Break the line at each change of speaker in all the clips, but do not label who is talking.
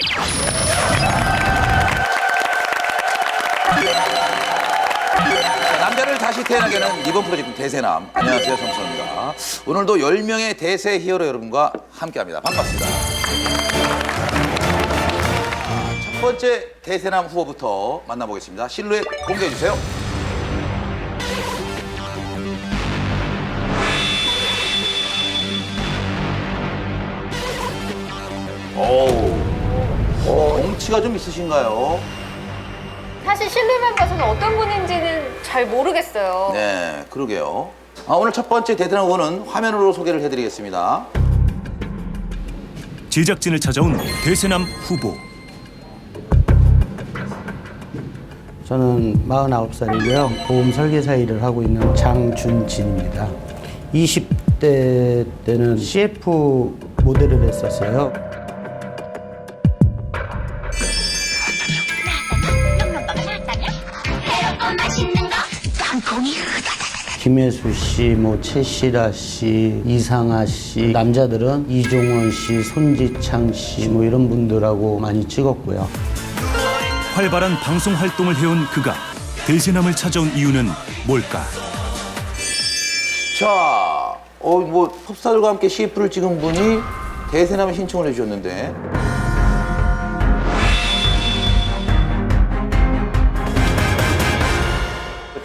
자, 남자를 다시 태어나게 하는 이번 프로젝트 대세남. 안녕하세요, 정선입니다. 오늘도 10명의 대세 히어로 여러분과 함께 합니다. 반갑습니다. 첫 번째 대세남 후보부터 만나보겠습니다. 실루엣 공개해주세요. 오우, 어, 덩치가 좀 있으신가요?
사실 실루만 봐서는 어떤 분인지는 잘 모르겠어요.
네, 그러게요. 아, 오늘 첫 번째 대단한 후보는 화면으로 소개를 해드리겠습니다.
제작진을 찾아온 대세남 후보
저는 49살이고요. 보험 설계사 일을 하고 있는 장준진입니다. 20대 때는 CF 모델을 했었어요. 김혜수 씨, 뭐 최시라 씨, 이상아 씨, 남자들은 이종원 씨, 손지창 씨, 뭐 이런 분들하고 많이 찍었고요.
활발한 방송 활동을 해온 그가 대세남을 찾아온 이유는 뭘까?
자, 어, 뭐, pop스타들과 함께 CF를 찍은 분이 대세남에 신청을 해주셨는데.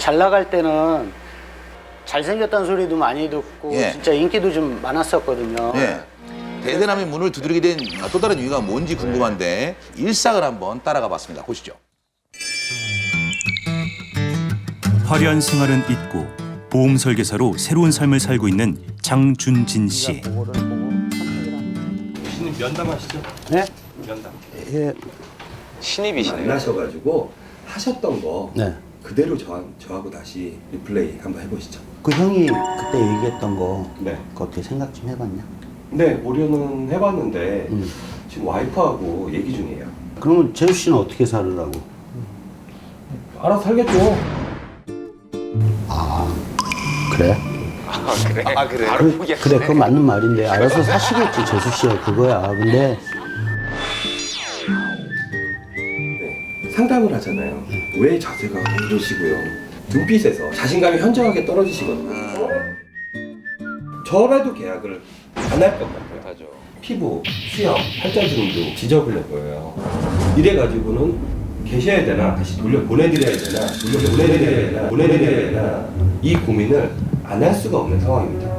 잘 나갈 때는 잘생겼다는 소리도 많이 듣고
예.
진짜 인기도 좀 많았었거든요.
예. 대세남의 문을 두드리게 된 또 다른 이유가 뭔지 궁금한데 일상을 한번 따라가 봤습니다. 보시죠.
화려한 생활은 잊고 보험 설계사로 새로운 삶을 살고 있는 장준진 씨.
그거를 보고 선택을 합니다.
신입 면담하시죠?
네?
면담.
예.
신입이시네요.
만나셔가지고 하셨던 거
네.
그대로 저, 저하고 다시 리플레이 한번 해보시죠.
그 형이 그때 얘기했던 거
네.
그거 어떻게 생각 좀 해봤냐?
네, 고려는 해봤는데
음.
지금 와이프하고 얘기 중이에요.
그러면 재수 씨는 어떻게 살으라고?
알아서 살겠죠.
그래?
아 그래.
그, 그래 그거 맞는 말인데 알아서 사시겠지 재수 씨가 그거야. 근데
네, 상담을 하잖아요. 왜 자세가 이러시고요. 눈빛에서 자신감이 현저하게 떨어지시거든요. 저라도 계약을 안 할 것 같아요.
맞아.
피부, 수염, 팔자 주름도 지저분해 보여요. 이래가지고는 계셔야 되나 다시 돌려 보내드려야 되나 돌려 보내드려야 되나 보내드려야 되나 이 고민을 안 할 수가 없는 상황입니다.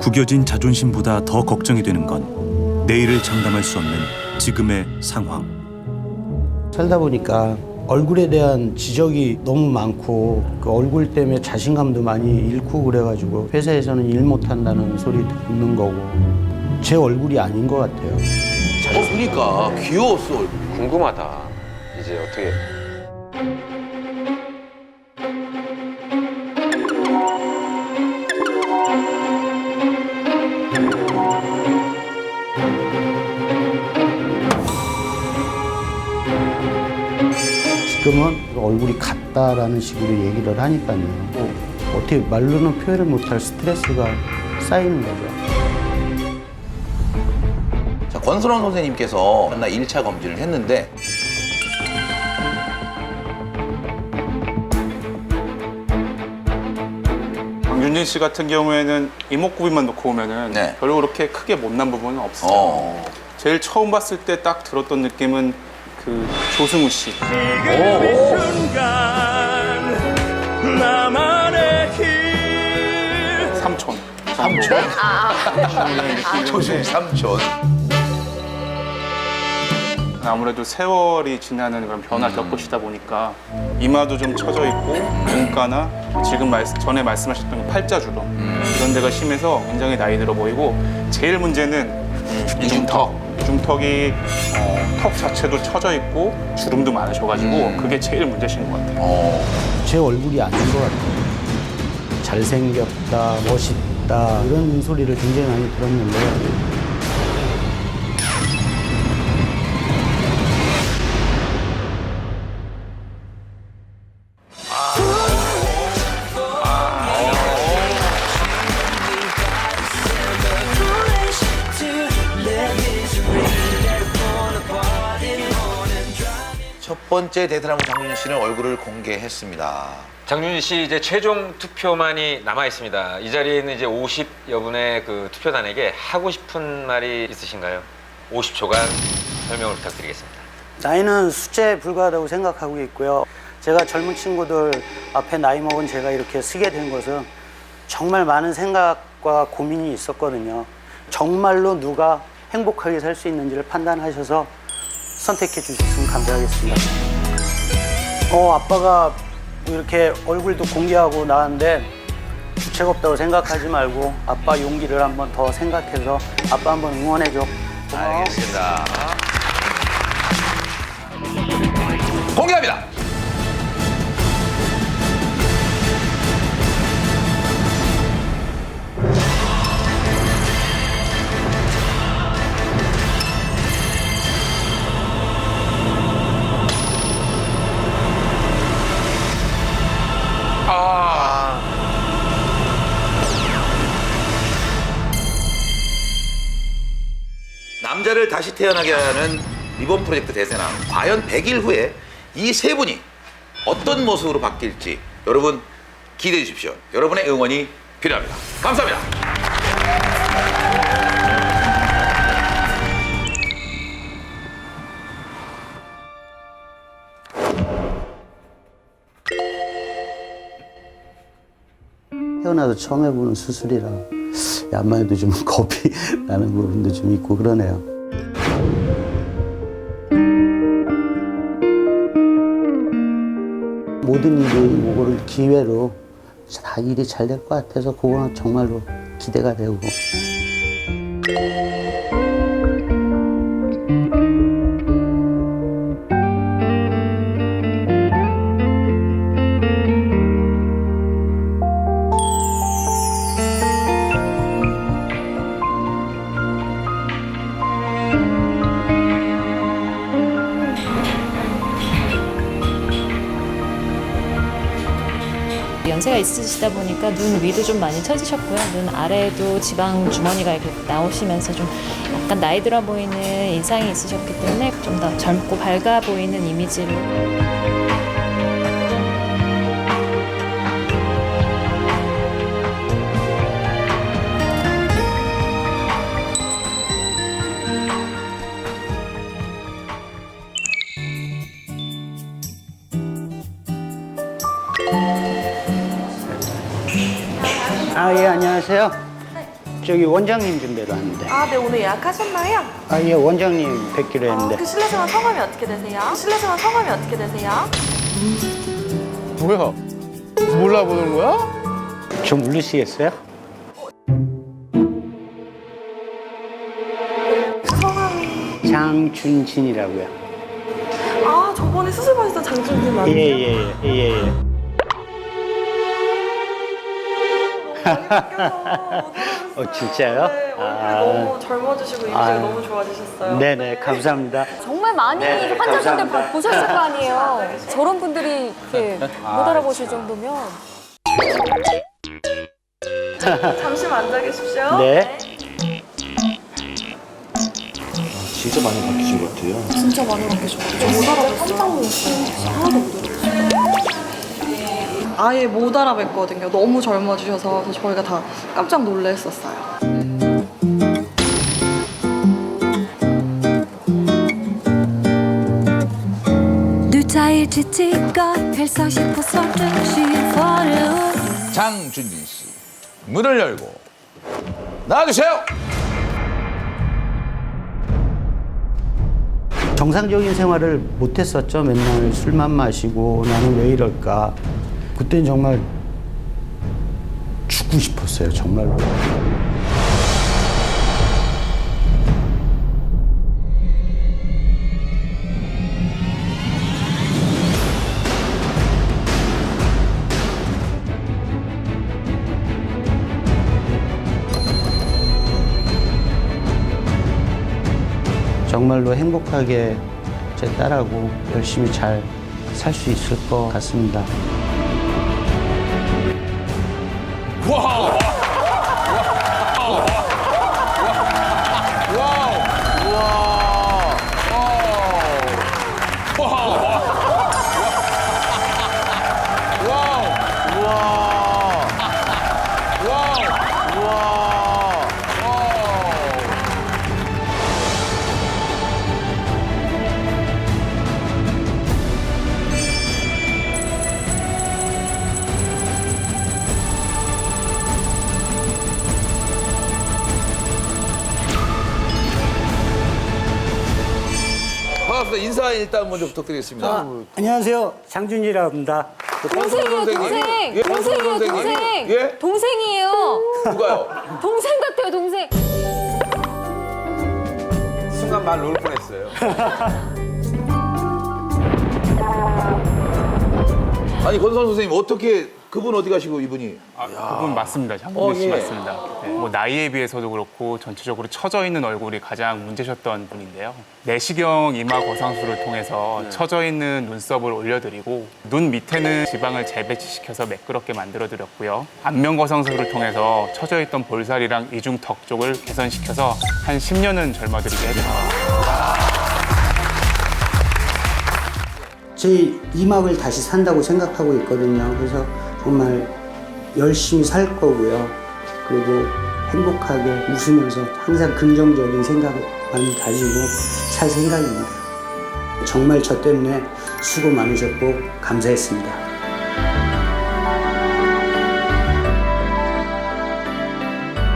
구겨진 자존심보다 더 걱정이 되는 건 내일을 장담할 수 없는 지금의 상황.
살다 보니까 얼굴에 대한 지적이 너무 많고 그 얼굴 때문에 자신감도 많이 잃고 그래가지고 회사에서는 일 못한다는 소리 듣는 거고 제 얼굴이 아닌 것 같아요.
어, 보니까 귀여웠어. 얼굴.
궁금하다. 이제 어떻게
지금은 얼굴이 같다라는 식으로 얘기를 하니까요. 뭐 어떻게 말로는 표현을 못할 스트레스가 쌓이는 거죠.
자, 권선원 선생님께서 맨날 1차 검진을 했는데
강윤진 씨 같은 경우에는 이목구비만 놓고 보면은
네.
별로 그렇게 크게 못난 부분은 없어요.
어.
제일 처음 봤을 때 딱 들었던 느낌은 그 조승우 씨. 삼촌.
삼촌.
아,
조심 삼촌.
아무래도 세월이 지나는 그런 변화를 겪으시다 보니까 이마도 좀 처져 있고 눈가나 지금 말, 전에 말씀하셨던 그 팔자 주름 이런 데가 심해서 굉장히 나이 들어 보이고 제일 문제는
이중턱.
중턱이 어, 턱 자체도 처져 있고 주름도 많으셔가지고 그게 제일 문제신 것 같아요.
어.
제 얼굴이 아닌 것 같아요. 잘생겼다, 멋있다 이런 소리를 굉장히 많이 들었는데
번째 대세나무 장윤 씨는 얼굴을 공개했습니다.
장준희 씨 이제 최종 투표만이 남아 있습니다. 이 자리에 있는 이제 50여 분의 그 투표단에게 하고 싶은 말이 있으신가요? 50초간 설명을 부탁드리겠습니다.
나이는 숫자에 불과하다고 생각하고 있고요. 제가 젊은 친구들 앞에 나이 먹은 제가 이렇게 쓰게 된 것은 정말 많은 생각과 고민이 있었거든요. 정말로 누가 행복하게 살 수 있는지를 판단하셔서 선택해 주셨으면 감사하겠습니다. 어, 아빠가 이렇게 얼굴도 공개하고 나왔는데 주책 없다고 생각하지 말고 아빠 용기를 한번 더 생각해서 아빠 한번 응원해줘. 고마워.
알겠습니다. 공개합니다. 남자를 다시 태어나게 하는 리본 프로젝트 대세남 과연 100일 후에 이 세 분이 어떤 모습으로 바뀔지 여러분 기대해 주십시오. 여러분의 응원이 필요합니다. 감사합니다.
태어나서 처음 해보는 수술이라 야만 해도 좀 겁이 나는 부분도 좀 있고 그러네요. 모든 일이 이거를 기회로 다 일이 잘 될 것 같아서 그거는 정말로 기대가 되고
연세가 있으시다 보니까 눈 위도 좀 많이 처지셨고요. 눈 아래에도 지방 주머니가 이렇게 나오시면서 좀 약간 나이 들어 보이는 인상이 있으셨기 때문에 좀 더 젊고 밝아 보이는 이미지를
안녕하세요. 저기 원장님 좀 뵈러 왔는데
아, 네, 오늘 예약하셨나요?
아 예 원장님 뵙기로
어,
했는데
그 실례지만 성함이 어떻게 되세요? 실례지만 성함이 어떻게 되세요?
뭐야? 몰라보는 거야?
좀 울리시겠어요?
성함이
장준진이라고요.
아, 저번에 수술 받으셨던 장준님 맞나요?
예 예 예 예, 예, 예. 어 진짜요?
네, 얼굴이
아.
너무 젊어지시고 이미지가
아유.
너무 좋아지셨어요.
네네 감사합니다.
정말 많이
네,
환자분들
감사합니다.
봐- 보셨을 거 아니에요. 저런 분들이 이렇게 못 알아보실 정도면.
잠시만 앉아 계십시오.
네.
진짜 많이 바뀌신 것 같아요.
진짜 많이 바뀌셨어요. 저못 알아봤어요. 깜짝 놀랐어요. 하나도 못 알아봤어요. 아예 못 알아뵀거든요. 너무 젊어지셔서 그래서 저희가 다 깜짝 놀랐었어요.
누차일지 찍어 펼서 싶어서 듯이 버려온
장준진 씨 문을 열고 나와주세요.
정상적인 생활을 못했었죠. 맨날 술만 마시고 나는 왜 이럴까. 그때는 정말 죽고 싶었어요. 정말로. 정말로 행복하게 제 딸하고 열심히 잘 살 수 있을 것 같습니다.
일단 먼저 부탁드리겠습니다.
아, 안녕하세요. 장준이라고 합니다.
동생이에요, 동생.
예,
동생이에요,
선생님.
동생.
예?
동생이에요.
누가요?
동생 같아요, 동생.
순간 말 놓을 뻔했어요.
아니 권선 선생님 어떻게 그분 어디 가시고 이분이?
그분 맞습니다. 장군희
어,
씨
예.
맞습니다. 네, 뭐 나이에 비해서도 그렇고 전체적으로 처져 있는 얼굴이 가장 문제셨던 분인데요. 내시경 이마 거상술을 통해서 처져 있는 눈썹을 올려드리고 눈 밑에는 지방을 재배치시켜서 매끄럽게 만들어드렸고요. 안면 거상술을 통해서 처져 있던 볼살이랑 이중 턱 쪽을 개선시켜서 한 10년은 젊어드리게 해드립니다.
제 이막을 다시 산다고 생각하고 있거든요. 그래서 정말 열심히 살 거고요. 그리고 행복하게 웃으면서 항상 긍정적인 생각만 가지고 살 생각입니다. 정말 저 때문에 수고 많으셨고 감사했습니다.